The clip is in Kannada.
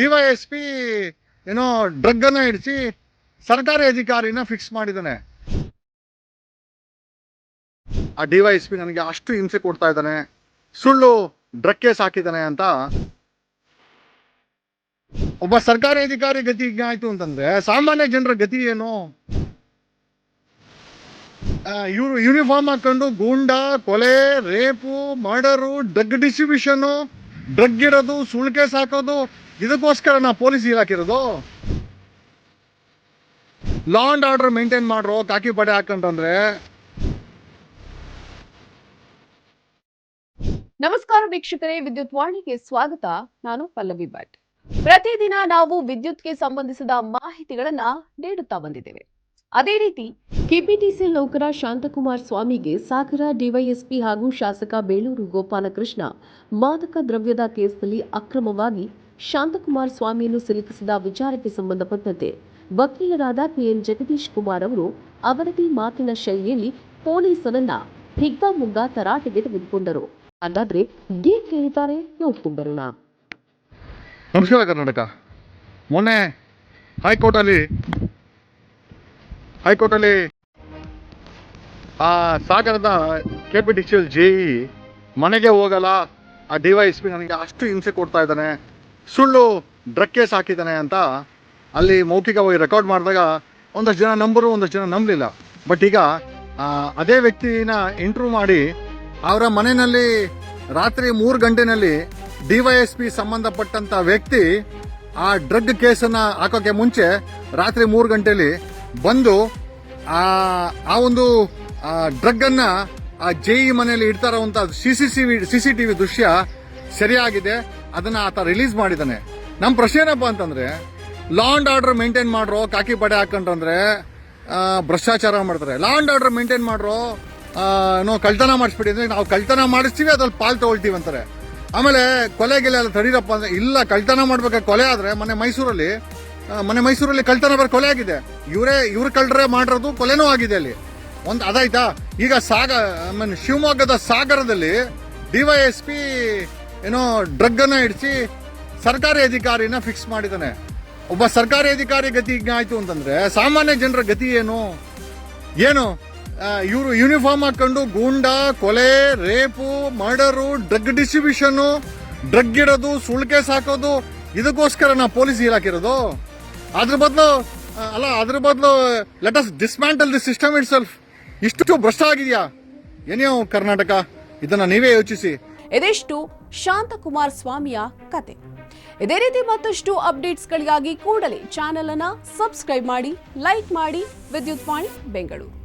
ಡಿವೈಎಸ್ಪಿ ಏನೋ ಡ್ರಗ್ ಅನ್ನ ಇಡಿಸಿ ಸರ್ಕಾರಿ ಅಧಿಕಾರಿನ ಫಿಕ್ಸ್ ಮಾಡಿದ್ದಾನೆ. ಆ ಡಿವೈಎಸ್ಪಿ ನನಗೆ ಅಷ್ಟು ಹಿಂಸೆ ಕೊಡ್ತಾ ಇದ್ದಾನೆ. ಸುಳ್ಳು ಡ್ರಗ್ ಕೇಸ್ ಹಾಕಿದ್ದಾನೆ ಅಂತ. ಒಬ್ಬ ಸರ್ಕಾರಿ ಅಧಿಕಾರಿ ಗತಿ ಆಯ್ತು ಅಂತಂದ್ರೆ, ಸಾಮಾನ್ಯ ಜನರ ಗತಿ ಏನು? ಇವರು ಯೂನಿಫಾರ್ಮ್ ಹಾಕೊಂಡು ಗೂಂಡ, ಕೊಲೆ, rape, murder drug distribution drug ಇಡೋದು ಸುಳ್ಳು ಕೇಸ್ ಹಾಕೋದು ಇದಕ್ಕೋಸ್ಕರ ನಾ ಪೊಲೀಸ್ ಇಲಾಖಿರೋದು ಲಾ ಅಂಡ್ ಆರ್ಡರ್ ಮೇಂಟೈನ್ ಮಾಡ್ರೋ, ಕಾಕಿ ಪಡೆ ಹಾಕಂತಂದ್ರೆ. ನಮಸ್ಕಾರ ವೀಕ್ಷಕರೇ, ವಿದ್ಯುತ್ ವಾಣಿಗೆ ಸ್ವಾಗತ. ನಾನು ಪಲ್ಲವಿ ಭಟ್. ಪ್ರತಿದಿನ ನಾವು ವಿದ್ಯುತ್ಗೆ ಸಂಬಂಧಿಸಿದ ಮಾಹಿತಿಗಳನ್ನ ನೀಡುತ್ತಾ ಬಂದಿದ್ದೇವೆ. ಅದೇ ರೀತಿ ಕೆಪಿಟಿಸಿ ನೌಕರ ಶಾಂತಕುಮಾರ್ ಸ್ವಾಮಿಗೆ ಸಾಗರ ಡಿವೈಎಸ್ಪಿ ಹಾಗೂ ಶಾಸಕ ಬೇಲೂರು ಗೋಪಾಲಕೃಷ್ಣ ಮಾದಕ ದ್ರವ್ಯದ ಕೇಸ್ನಲ್ಲಿ ಅಕ್ರಮವಾಗಿ ಶಾಂತಕುಮಾರ್ ಸ್ವಾಮಿಯನ್ನು ಸಿಲುಕಿಸಿದ ವಿಚಾರಕ್ಕೆ ಸಂಬಂಧಪಟ್ಟಂತೆ ವಕೀಲರಾದ ಕೆಎನ್ ಜಗದೀಶ್ ಕುಮಾರ್ ಅವರು ಅವರದೇ ಮಾತಿನ ಶೈಲಿಯಲ್ಲಿ ಪೊಲೀಸರನ್ನ ಹಿಗ್ಗಾಮುಗ್ಗ ತರಾಟೆಗೆ ತೆಗೆದುಕೊಂಡರು. ಹಾಗಾದ್ರೆ ಏನ್ ನೋಡ್ಕೊಂಡ್ಬರೋಣ ನಮಸ್ಕಾರ ಕರ್ನಾಟಕ. ಮೊನ್ನೆ ಹೈಕೋರ್ಟಲ್ಲಿ ಹೈಕೋರ್ಟಲ್ಲಿ ಆ ಸಾಗರದ K P D C J E ಮನೆಗೆ ಹೋಗಲ್ಲ. ಆ ಡಿ ವೈ ಎಸ್ ಪಿ ನನಗೆ ಅಷ್ಟು ಹಿಂಸೆ ಕೊಡ್ತಾ ಇದ್ದಾನೆ. ಸುಳ್ಳು ಡ್ರಗ್ ಕೇಸ್ ಹಾಕಿದ್ದಾನೆ ಅಂತ ಅಲ್ಲಿ ಮೌಖಿಕವಾಗಿ ರೆಕಾರ್ಡ್ ಮಾಡಿದಾಗ ಒಂದಷ್ಟು ಜನ ನಂಬರು, ಒಂದಷ್ಟು ಜನ ನಂಬಲಿಲ್ಲ. ಬಟ್ ಈಗ ಅದೇ ವ್ಯಕ್ತಿನ ಇಂಟರ್ವ್ಯೂ ಮಾಡಿ ಅವರ ಮನೆಯಲ್ಲಿ ರಾತ್ರಿ ಮೂರು ಗಂಟೆನಲ್ಲಿ ಡಿವೈಎಸ್ಪಿ ಸಂಬಂಧಪಟ್ಟಂತ ವ್ಯಕ್ತಿ ಆ ಡ್ರಗ್ ಕೇಸನ್ನ ಹಾಕೋಕೆ ಮುಂಚೆ ರಾತ್ರಿ ಮೂರು ಗಂಟೆಲಿ ಬಂದು ಆ ಆ ಒಂದು ಡ್ರಗ್ ಅನ್ನ ಆ ಜೇಇ ಮನೆಯಲ್ಲಿ ಇಡ್ತಾರಂತ C C C C C TV ದೃಶ್ಯ ಸರಿಯಾಗಿದೆ. ಅದನ್ನ ಆತ ರಿಲೀಸ್ ಮಾಡಿದ್ದಾನೆ. ನಮ್ಮ ಪ್ರಶ್ನೆ ಏನಪ್ಪ ಅಂತಂದ್ರೆ ಲಾ ಅಂಡ್ ಆರ್ಡರ್ ಮೇಂಟೈನ್ ಮಾಡ್ರೋ, ಕಾಕಿ ಪಡೆ ಹಾಕೊಂಡ್ರಂದ್ರೆ ಭ್ರಷ್ಟಾಚಾರ ಮಾಡ್ತಾರೆ. ಲಾ ಅಂಡ್ ಆರ್ಡರ್ ಮೇಂಟೈನ್ ಮಾಡ್ರೋ ಏನೋ ಕಳ್ತನ ಮಾಡಿಸ್ಬಿಡಿ ಅಂದ್ರೆ ನಾವು ಕಳ್ತನ ಮಾಡಿಸ್ತೀವಿ, ಅದ್ರಲ್ಲಿ ಪಾಲ್ ತಗೊಳ್ತೀವಿ ಅಂತಾರೆ. ಆಮೇಲೆ ಕೊಲೆಗೆಲ್ಲ ತಡೀರಪ್ಪ ಅಂದ್ರೆ, ಇಲ್ಲ ಕಳ್ತನ ಮಾಡ್ಬೇಕಾದ್ರೆ ಕೊಲೆ ಆದ್ರೆ, ಮೊನ್ನೆ ಮೈಸೂರಲ್ಲಿ ಆ, ಮೊನ್ನೆ ಮೈಸೂರಲ್ಲಿ ಕಳ್ತನ ಬರ ಕೊಲೆ ಆಗಿದೆ. ಇವರೇ ಇವ್ರ ಕಳ್ಳರೇ ಮಾಡಿರೋದು ಕೊಲೆನೂ ಆಗಿದೆ ಅಲ್ಲಿ. ಒಂದು ಅದಾಯ್ತಾ? ಈಗ ಸಾಗ ಐ ಮೀನ್ ಶಿವಮೊಗ್ಗದ ಸಾಗರದಲ್ಲಿ ಡಿವೈ ಎಸ್ ಪಿ ಏನೋ ಡ್ರಗ್ಗನ್ನು ಹಿಡಿಸಿ ಸರ್ಕಾರಿ ಅಧಿಕಾರಿನ ಫಿಕ್ಸ್ ಮಾಡಿದ್ದಾನೆ. ಒಬ್ಬ ಸರ್ಕಾರಿ ಅಧಿಕಾರಿ ಗತಿ ಈಗ ಆಯ್ತು ಅಂತಂದ್ರೆ ಸಾಮಾನ್ಯ ಜನರ ಗತಿ ಏನು? ಏನು? ಇವರು ಯೂನಿಫಾರ್ಮ್ ಹಾಕೊಂಡು ಗೂಂಡ ಕೊಲೆ rape murder drug distribution drug ಇಡೋದು ಸುಳ್ಕೆ ಸಾಕೋದು ಇದಕ್ಕೋಸ್ಕರ ನಾ ಪೊಲೀಸ್ ಇಲಾಖಿರೋದು ಅದ್ರ ಬದಲು ಅಲ್ಲ, ಅದ್ರ ಬದಲು let us dismantle the system itself ಇಷ್ಟು ಭ್ರಷ್ಟ ಆಗಿದೆಯಾ? ಏನೇ ಕರ್ನಾಟಕ, ಇದನ್ನ ನೀವೇ ಯೋಚಿಸಿ. ಇದಿಷ್ಟು ಶಾಂತಕುಮಾರ್ ಸ್ವಾಮಿಯ ಕತೆ. ಇದೇ ರೀತಿ ಮತ್ತಷ್ಟು ಅಪ್ಡೇಟ್ಸ್ಗಳಿಗಾಗಿ ಕೂಡಲೇ ಚಾನೆಲ್ ಅನ್ನ ಸಬ್ಸ್ಕ್ರೈಬ್ ಮಾಡಿ ಲೈಕ್ ಮಾಡಿ, ವಿದ್ಯುತ್ ವಾಣಿ, ಬೆಂಗಳೂರು.